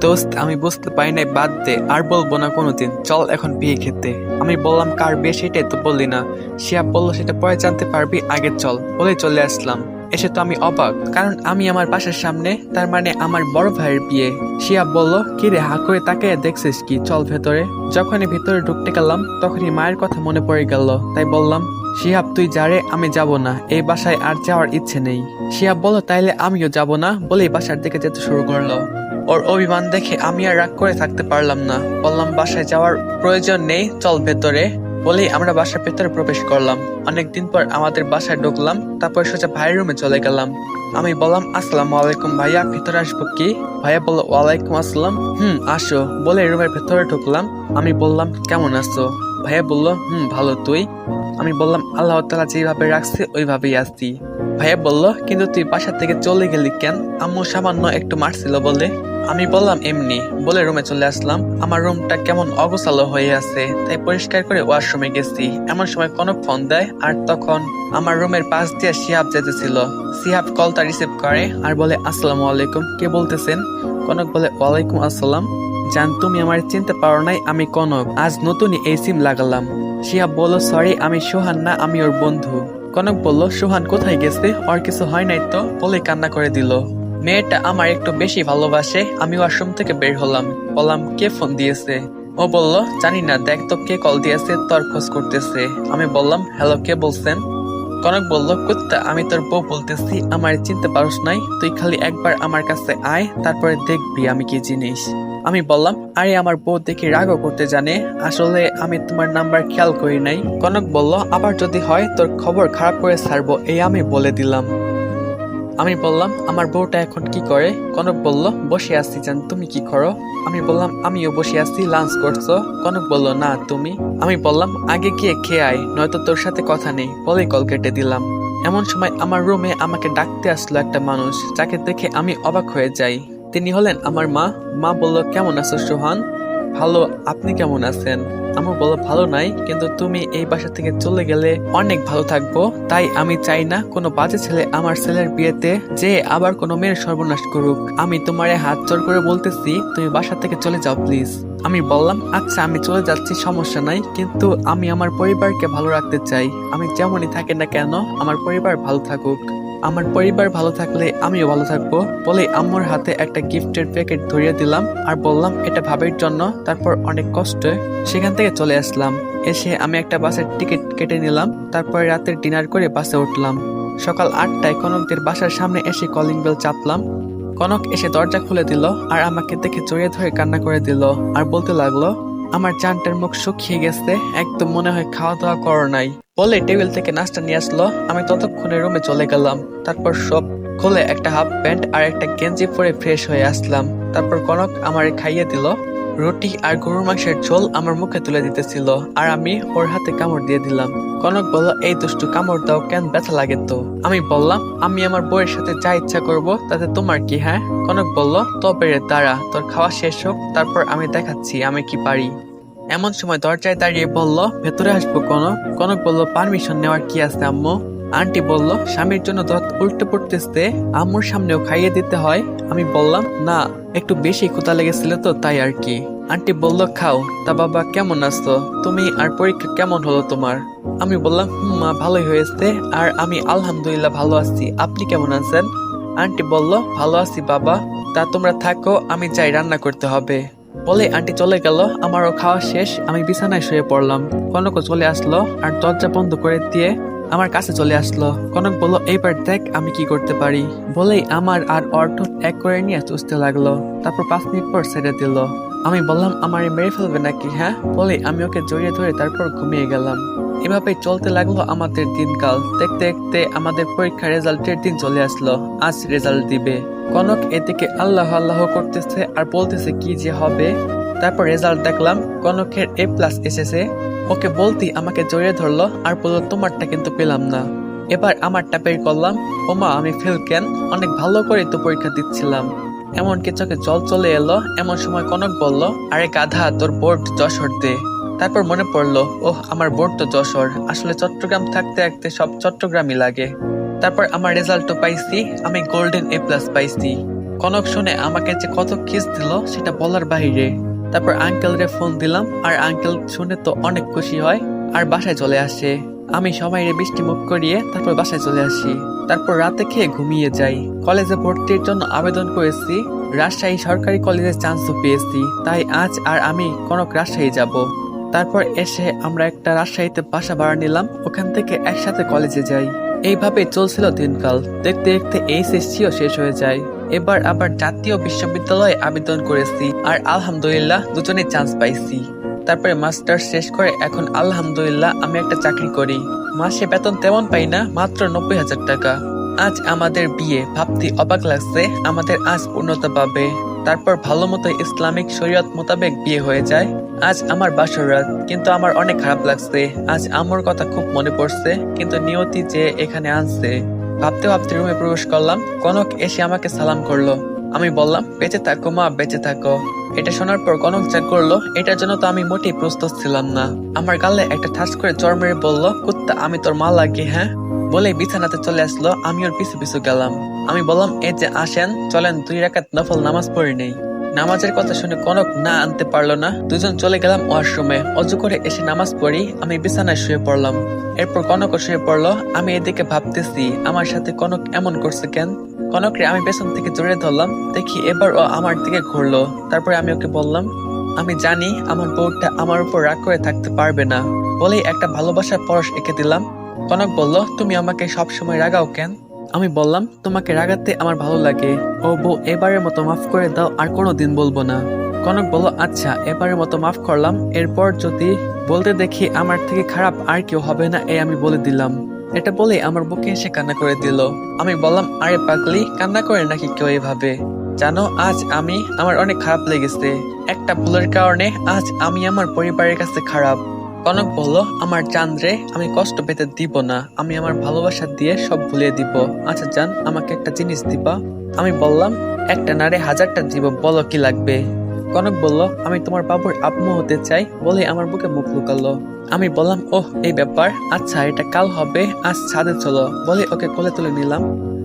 দোস্ত, আমি বুঝতে পারি নাই, বাদ দে, আর বলব না কোনোদিন। চল এখন বিয়ে খেতে। আমি বললাম, কার বিয়ে সেটাই তো বললি না। শিয়া বলল, সেটা পরে জানতে পারবি, আগে চল। বলে চলে আসলাম। এসে তো আমি অবাক, কারণ আমি আমার বাসার সামনে, তার মানে আমার বড় ভাইয়ের বিয়ে। শিয়া বলল, কি রে, হা করে তাকে দেখছিস কি? চল ভেতরে। যখনই ভেতরে ঢুকতে গেলাম, তখনই মায়ের কথা মনে পড়ে গেল। তাই বললাম শিহাব তুই যারে আমি যাব না। এই বাসায় আর যাওয়ার ইচ্ছে নেই। শিহাব বলো তাইলে আমিও যাব না? বলেই বাসার দিকে যেতে শুরু করল। ওর অভিমান দেখে আমি আর রাগ করে থাকতে পারলাম না। বললাম, বাসায় যাওয়ার প্রয়োজন নেই, চল ভেতরে। বলেই আমরা বাসার ভেতরে প্রবেশ করলাম। অনেকদিন পর আমাদের বাসায় ঢুকলাম, তারপর সোজা ভাইয়ের রুমে চলে গেলাম। আমি বললাম, আসসালামু আলাইকুম ভাইয়া, ভেতরে আসব কি? ভাইয়া বলল, ওয়ালাইকুম আসসালাম। হুম, আসো। বলে রুমের ভেতরে ঢুকলাম। আমি বললাম, কেমন আছো? ভাইয়া বলল, হুম, ভালো তুই? আমি বললাম, আল্লাহ তালা যেভাবে রাখছে, ওইভাবেই আসছি ভাইয়া বলল, কিন্তু তুই বাসা থেকে চলে গেলি কেন? আম্মু সামান্য একটু মারছিল বলে। আমি বললাম, এমনি। বলে রুমে চলে আসলাম। আমার রুমটা কেমন অগোছালো হয়ে আছে, তাই পরিষ্কার করে ওয়াশরুমে গেছি। এমন সময় কনক ফোন দেয়, আর তখন আমার রুমের পাশ দিয়ে শিহাব যেতেছিল। শিহাব কলটা রিসিভ করে আর বলে, আসসালামু আলাইকুম, কে বলতেছেন? কনক বলে, ওয়ালাইকুম আসসালাম। জান, তুমি আমার চিনতে পারো নাই, আমি কনক। আজ নতুনই এই সিম লাগালাম। শিহাব বলল সরি আমি সোহান না, আমি ওর বন্ধু। কনক বলল, সোহান কোথায় গেছে? ওর কিছু হয় নাই তো? বলে কান্না করে দিল। মেয়েটা আমার একটু বেশি ভালোবাসে, আমি ওয়াশরুম থেকে বের হলাম। বললাম, কে ফোন দিয়েছে? ও বলল, জানি না, দেখ তো কে কল দিয়েছে, তোর খোঁজ করতেছে। আমি বললাম, হ্যালো, কে বলছেন? কনক বলল, কুত্তা, আমি তোর বউ বলতেছি, আমার চিনতে পারস নাই, তুই খালি একবার আমার কাছে আয়, তারপরে দেখবি আমি কি জিনিস। আমি বললাম, আরে, আমার বউ দেখে রাগও করতে জানে। আসলে আমি তোমার নাম্বার খেয়াল করি নাই। কনক বলল, আবার যদি হয়, তোর খবর খারাপ করে ছাড়বো, এই আমি বলে দিলাম। আমি বললাম, আমার বউটা এখন কি করে? কনক বলল, বসে আছি জান, তুমি কি করো? আমি বললাম, আমিও বসে আছি, লাঞ্চ করছ। কনক বলল, না, তুমি? আমি বললাম, আগে গিয়ে খেয়ে আয়, নয়তো তোর সাথে কথা নেই। বলে কল কেটে দিলাম। এমন সময় আমার রুমে আমাকে ডাকতে আসলো একটা মানুষ, যাকে দেখে আমি অবাক হয়ে যাই। তিনি হলেন আমার মা। মা বলল, কেমন আছো সোহান? ভালো, আপনি কেমন আছেন? আমার বলো ভালো নাই, কিন্তু তুমি এই বাসা থেকে চলে গেলে অনেক ভালো থাকব। তাই আমি চাই না কোনো বাজে ছেলে আমার ছেলের বিয়েতে যে আবার কোনো মেয়ের সর্বনাশ করুক। আমি তোমারে হাত জোর করে বলতেছি, তুমি বাসা থেকে চলে যাও, প্লিজ। আমি বললাম আচ্ছা আমি চলে যাচ্ছি, সমস্যা নাই, কিন্তু আমি আমার পরিবারকে ভালো রাখতে চাই। আমি যেমনই থাকি না কেন, আমার পরিবার ভালো থাকুক। আমার পরিবার ভালো থাকলে আমিও ভালো থাকব বলে আম্মুর হাতে একটা গিফটের প্যাকেট ধরিয়ে দিলাম আর বললাম, এটা ভাবের জন্য। তারপর অনেক কষ্টে সেখান থেকে চলে আসলাম। এসে আমি একটা বাসের টিকিট কেটে নিলাম, তারপর রাতের ডিনার করে বাসে উঠলাম। সকাল আটটায় কনকদের বাসার সামনে এসে কলিং বেল চাপলাম। কনক এসে দরজা খুলে দিল আর আমাকে দেখে জড়িয়ে ধরে কান্না করে দিল আর বলতে লাগল, আমার চানটার মুখ শুকিয়ে গেছে, একদম মনে হয় খাওয়া দাওয়া করো নাই। বলে টেবিল থেকে নাস্তা নিয়ে আসলো। আমি ততক্ষণে রুমে চলে গেলাম। তারপর সব খুলে একটা হাফ প্যান্ট আর একটা গেঞ্জি পরে ফ্রেশ হয়ে আসলাম। তারপর কনক আমারে খাইয়ে দিল। রুটি আর গরুর মাংসের ঝোল আমার মুখে তুলে দিতেছিল আর আমি ওর হাতে কামড় দিয়ে দিলাম। কনক বলল, এই দুষ্টু, কামড় দাও, কেন ব্যথা লাগে তো? আমি বললাম, আমি আমার বউয়ের সাথে যা ইচ্ছা করব, তাতে তোমার কি হ্যাঁ? কনক বলল, তবে রে, দাঁড়া, তোর খাওয়া শেষ হোক, তারপর আমি দেখাচ্ছি আমি কি পারি। এমন সময় দরজায় দাঁড়িয়ে বলল, ভেতরে আসব কনক কনক বলল পারমিশন নেওয়ার কি আছে, আম্মু? আন্টি বলল, স্বামীর জন্য দত উল্টে পড়তেছে, আম্মুর সামনেও খাইয়ে দিতে হয়। আমি বললাম, না, একটু বেশি ক্ষুতা লেগেছিল তো, তাই আর কি। আন্টি বলল, খাও। তা বাবা, কেমন আছো? তুমি আর পরীক্ষা কেমন হলো তোমার? আমি বললাম, হুম, মা, ভালোই হয়েছে। আর আমি আলহামদুলিল্লাহ ভালো আছি। আপনি কেমন আছেন? আন্টি বলল, ভালো আছি বাবা। তা তোমরা থাকো, আমি যাই, রান্না করতে হবে। বলে, আন্টি চলে গেল, আমারও খাওয়া শেষ, আমি বিছানায় শুয়ে পড়লাম। কনকও চলে আসলো আর দরজা বন্ধ করে দিয়ে আমার কাছে চলে আসলো। কনক বলল, এইবার দেখ আমি কি করতে পারি। বলেই আমার আর অর্থ এক করে নিয়ে চুষতে লাগল। তারপর পাঁচ মিনিট পর ছেড়ে দিল। আমি বললাম, আমার মেরে ফেলবে নাকি হ্যাঁ? বলে আমি ওকে জড়িয়ে ধরে তারপর ঘুমিয়ে গেলাম। এভাবে চলতে লাগল আমাদের দিনকাল। দেখতে দেখতে আমাদের পরীক্ষার রেজাল্টের দিন চলে আসলো। আজ রেজাল্ট দিবে। কনক এদিকে আল্লাহ আল্লাহ করতেছে আর বলতেছে কি যে হবে। তারপর রেজাল্ট দেখলাম, কনকের এ প্লাস এসেছে। ওকে বলতেই আমাকে জড়িয়ে ধরলো, আর বলল, তোমারটা কিন্তু পেলাম না। এবার আমারটা বের করলাম। ওমা, আমি ফেল কেন? অনেক ভালো করে তো পরীক্ষা দিচ্ছিলাম। এমন চোখে জল চলে এলো, এমন সময় কনক বলল, আরে গাধা, তোর বোর্ড যশোর দে। তারপর মনে পড়ল, ওহ, আমার বোর্ড তো যশোর। আসলে চট্টগ্রাম থাকতে থাকতে সব চট্টগ্রামই লাগে। তারপর আমার রেজাল্টও পাইছি, আমি গোল্ডেন এ প্লাস পাইছি। কনক শুনে আমাকে যে কত কিস দিল, সেটা বলার বাইরে তারপর আঙ্কেল রে ফোন দিলাম, আর আঙ্কেল শুনে তো অনেক খুশি হয়, আর বাসায় চলে আসে। আমি সবাই রে বৃষ্টি মুখ করিয়ে তারপর বাসায় চলে আসি। তারপর রাতে খেয়ে ঘুমিয়ে যাই। কলেজে ভর্তির জন্য আবেদন করেছি, রাজশাহী সরকারি কলেজে চান্সও পেয়েছি। তাই আজ আর আমি কনক রাজশাহী যাব। তারপর এসে আমরা একটা রাজশাহীতে বাসা ভাড়া নিলাম, ওখান থেকে একসাথে কলেজে যাই। এইভাবে চলছিল দিনকাল। দেখতে দেখতে এইচএসসিও শেষ হয়ে যায়। এবার আবার জাতীয় বিশ্ববিদ্যালয়ে আবেদন করেছি আর আলহামদুলিল্লাহ দুজনে চান্স পাইছি। তারপরে মাস্টার শেষ করে এখন আলহামদুলিল্লাহ আমি একটা চাকরি করি। মাসে বেতন তেমন পাই না, মাত্র নব্বই হাজার টাকা। আজ আমাদের বিয়ে। ভাবতে অবাক লাগছে, আমাদের আজ পূর্ণতা পাবে। তারপর ভালো মতো ইসলামিক শরীয়ত মোতাবেক বিয়ে হয়ে যায়। আজ আমার বাসর রাত কিন্তু আমার অনেক খারাপ লাগছে। আজ আমার কথা খুব মনে পড়ছে, কিন্তু নিয়তি যে এখানে আনছে। ভাবতে ভাবতে রুমে প্রবেশ করলাম, কনক এসে আমাকে সালাম করল। আমি বললাম, বেঁচে থাকো মা, বেঁচে থাকো। এটা শোনার পর কনক যা করল, এটার জন্য তো আমি মোটেই প্রস্তুত ছিলাম না। আমার গালে একটা ঠাস করে চর মেরে বলল, কুত্তা, আমি তোর মা লাগি হ্যাঁ? বলে বিছানাতে চলে আসলো আমি ওর পিছু পিছু গেলাম। আমি বললাম, এই যে আসেন, চলেন, দুই রাকাত নফল নামাজ পড়ে নেই। নামাজের কথা শুনে কনক না আনতে পারল না। দুজন চলে গেলাম ওয়াশরুমে। অজু করে এসে নামাজ পড়ি, আমি বিছানায় শুয়ে পড়লাম। এরপর কনকও শুয়ে পড়ল। আমি এদিকে ভাবতেছি, আমার সাথে কনক এমন করছে কেন? কনকরে আমি পেছন থেকে জড়িয়ে ধরলাম। দেখি এবার ও আমার দিকে ঘুরলো। তারপরে আমি ওকে বললাম, আমি জানি আমার বউটা আমার উপর রাগ করে থাকতে পারবে না। বলেই একটা ভালোবাসার পরশ এঁকে দিলাম। কনক বলল, তুমি আমাকে সব সময় রাগাও কেন? আমি বললাম, তোমাকে রাগাতে আমার ভালো লাগে। ও বউ, এবারের মতো মাফ করে দাও, আর কোনো দিন বলব না। কনক বলল আচ্ছা এবারের মতো মাফ করলাম। এরপর যদি বলতে দেখি আমার থেকে খারাপ, আর কেউ হবে না এ আমি বলে দিলাম। এটা বলে আমার বুকে এসে কান্না করে দিল। আমি বললাম, আরে পাগলি, কান্না করে নাকি কেউ এভাবে? জানো, আজ আমি, আমার অনেক খারাপ লেগেছে। একটা ভুলের কারণে আজ আমি আমার পরিবারের কাছে খারাপ। কনক বলল, আমার চান্দ্রে আমি কষ্ট পেতে দিব না। আমি আমার ভালোবাসা দিয়ে সব ভুলিয়ে দিব। আচ্ছা জান, আমাকে একটা জিনিস দিবা? আমি বললাম, একটা নারে হাজারটা দিব, বলো কি লাগবে? কনক বলল, আমি তোমার বাবুর আম্মু হতে চাই বলে আমার বুকে মুখ লুকালো। আমি বললাম, ওহ, এই ব্যাপার। আচ্ছা এটা কাল হবে। আজ ছাদে চলো। বলে ওকে কোলে তুলে নিলাম।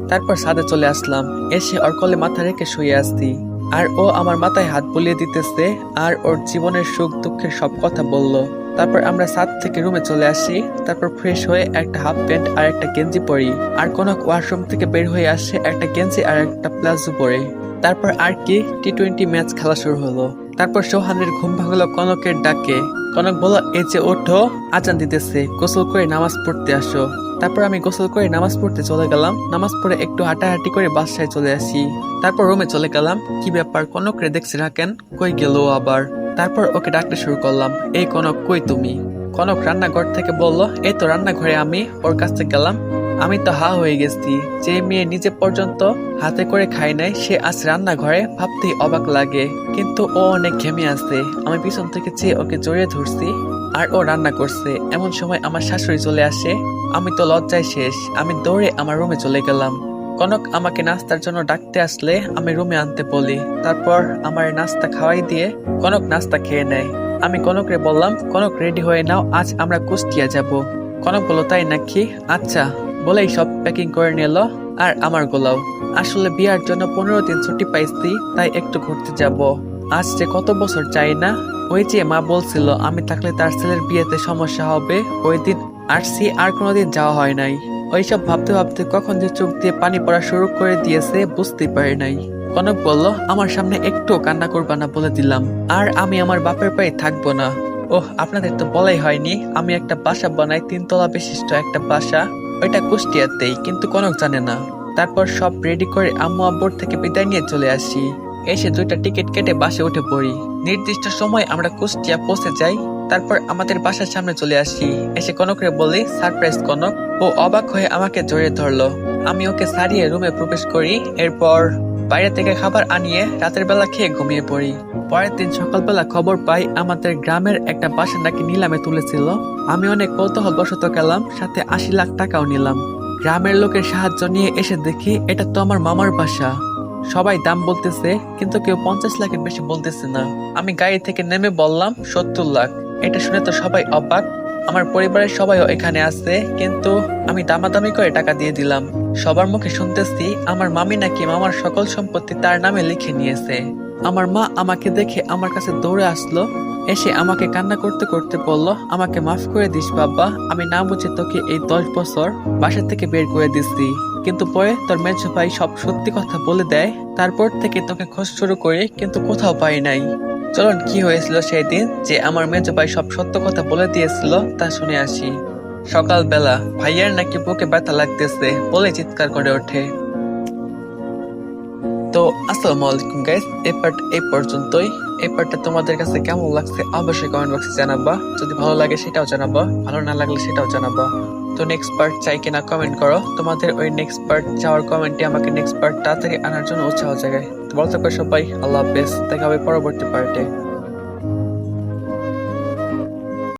তারপর ছাদে চলে আসলাম। এসে ওর কোলে মাথা রেখে শুয়ে আসছি। আর ও আমার মাথায় হাত বুলিয়ে দিতেছে। আর ওর জীবনের সুখ দুঃখের সব কথা বলল। তারপর আমরা ছাদ থেকে রুমে চলে আসি। তারপর ফ্রেশ হয়ে একটা হাফ প্যান্ট আর একটা গেঞ্জি পরি। আর কোন ওয়াশরুম থেকে বের হয়ে আসে একটা গেঞ্জি আর একটা প্লাজো পরে। তারপর আর কি টি টোয়েন্টি ম্যাচ খেলা শুরু হলো। তারপর সোহানের ঘুম ভাঙলো কনকের ডাকে। কনক বলো এই যে ওঠো, আজান দিতেছে, গোসল করে নামাজ পড়তে আসো। তারপর আমি গোসল করে নামাজ পড়তে চলে গেলাম। নামাজ পড়ে একটু হাঁটাহাঁটি করে বাসায় চলে আসি। তারপর রুমে চলে গেলাম। কি ব্যাপার কনক রে দেখছি রাখেন? কই গেল আবার? তারপর ওকে ডাকতে শুরু করলাম, এই কনক, কই তুমি? কনক রান্নাঘর থেকে বলল, এই তো রান্নাঘরে আমি, ওর কাছ গেলাম। আমি তো হা হয়ে গেছি। যে মেয়ে নিজে পর্যন্ত হাতে করে খায় নাই, সে আজ রান্নাঘরে ভাবতেই অবাক লাগে। কিন্তু ও অনেক ঘেমে আছে। আমি পিছন থেকে চেয়ে ওকে জড়িয়ে ধরছি, আর ও রান্না করছে। এমন সময় আমার শাশুড়ি চলে আসে। আমি তো লজ্জায় শেষ। আমি দৌড়ে আমার রুমে চলে গেলাম। কনক আমাকে নাস্তার জন্য ডাকতে আসলে আমি রুমে আনতে বলি। তারপর আমার নাস্তা খাওয়াই দিয়ে কনক নাস্তা খেয়ে নেয়। আমি কনকরে বললাম, কনক, রেডি হয়ে নাও, আজ আমরা কুষ্টিয়া যাব। কনক বলল, তাই নাকি? আচ্ছা। বলেই সব প্যাকিং করে নিল আর আমার গোলাও। আসলে বিয়ার জন্য পনেরো দিন ছুটি পাইছি, তাই একটু ঘুরতে যাব। আজ যে কত বছর চাই না? ওই যে মা বলছিল, আমি থাকলে তার ছেলের বিয়েতে সমস্যা হবে। ওই দিন আর আসছি আর কোনোদিন যাওয়া হয় নাই। ওইসব ভাবতে ভাবতে কখন যে চোখ দিয়ে পানি পড়া শুরু করে দিয়েছে বুঝতে পারি নাই। কনক বলল, আমার সামনে একটু কান্না করবা না বলে দিলাম, আর আমি আমার বাপের পায়ে থাকব না। ওহ, আপনাদের তো বলাই হয়নি, আমি একটা বাসা বানাই, তিনতলা বিশিষ্ট একটা বাসা। ওইটা কুষ্টিয়াতেই, কিন্তু কনক জানে না। তারপর সব রেডি করে আম্মু আব্বুর থেকে বিদায় নিয়ে চলে আসি। এসে দুইটা টিকিট কেটে বাসে উঠে পড়ি। নির্দিষ্ট সময় আমরা কুষ্টিয়া পৌঁছে যাই, তারপর আমাদের বাসার সামনে চলে আসি। এসে কনকরে বলি সারপ্রাইজ কনক ও অবাক হয়ে আমাকে জড়িয়ে ধরলো। আমি ওকে সারিয়ে রুমে প্রবেশ করি। এরপর বাইরে থেকে খাবার আনিয়ে রাতের বেলা খেয়ে ঘুমিয়ে পড়ি। পরের দিন সকালবেলা খবর পাই আমাদের গ্রামের একটা বাসা নাকি নিলামে তুলেছিল। আমি অনেক কৌতূহল বশত গেলাম, সাথে আশি লাখ টাকাও নিলাম। গ্রামের লোকের সাহায্য নিয়ে এসে দেখি এটা তো আমার মামার বাসা। সবাই দাম বলতেছে, কিন্তু কেউ পঞ্চাশ লাখের বেশি বলতেছে না। আমি গাড়ি থেকে নেমে বললাম, সত্তর লাখ। এটা শুনে তো সবাই অবাক। আমার পরিবারের সবাইও এখানে আছে, কিন্তু আমি দামাদামি করে টাকা দিয়ে দিলাম। সবার মুখে শুনতেছি আমার মামি নাকি মামার সকল সম্পত্তি তার নামে লিখে নিয়েছে। আমার মা আমাকে দেখে আমার কাছে দৌড়ে আসলো, এসে আমাকে কান্না করতে করতে বলল, আমাকে মাফ করে দিস বাবা, আমি না বুঝে তোকে এই দশ বছর বাসা থেকে বের করে দিচ্ছি কিন্তু পরে তোর মেজো ভাই সব সত্যি কথা বলে দেয়, তারপর থেকে তোকে খোঁজ শুরু করে, কিন্তু কোথাও পাই নাই। চলুন, কি হয়েছিল সেই দিন যে আমার মেজো ভাই সব সত্য কথা বলে দিয়েছিল তা শুনে আসি। সকালবেলা ভাইয়ার নাকি বুকে ব্যথা লাগতেছে বলে চিৎকার করে ওঠে। তো, আসসালামু আলাইকুম গাইস এই পার্ট এই পর্যন্তই। এই পার্টটা তোমাদের কাছে কেমন লাগছে অবশ্যই কমেন্ট বক্সে জানাবা। যদি ভালো লাগে সেটাও জানাবা, ভালো না লাগলে সেটাও জানাবা। তো নেক্সট পার্ট চাই কিনা কমেন্ট করো। তোমাদের ওই নেক্সট পার্ট চাওয়ার কমেন্টে আমাকে নেক্সট পার্ট তাড়াতাড়ি আনার জন্য উৎসাহ জাগায়। তো থাকবে সবাই। আল্লাহ হাফেজ। দেখা হবে পরবর্তী পার্টে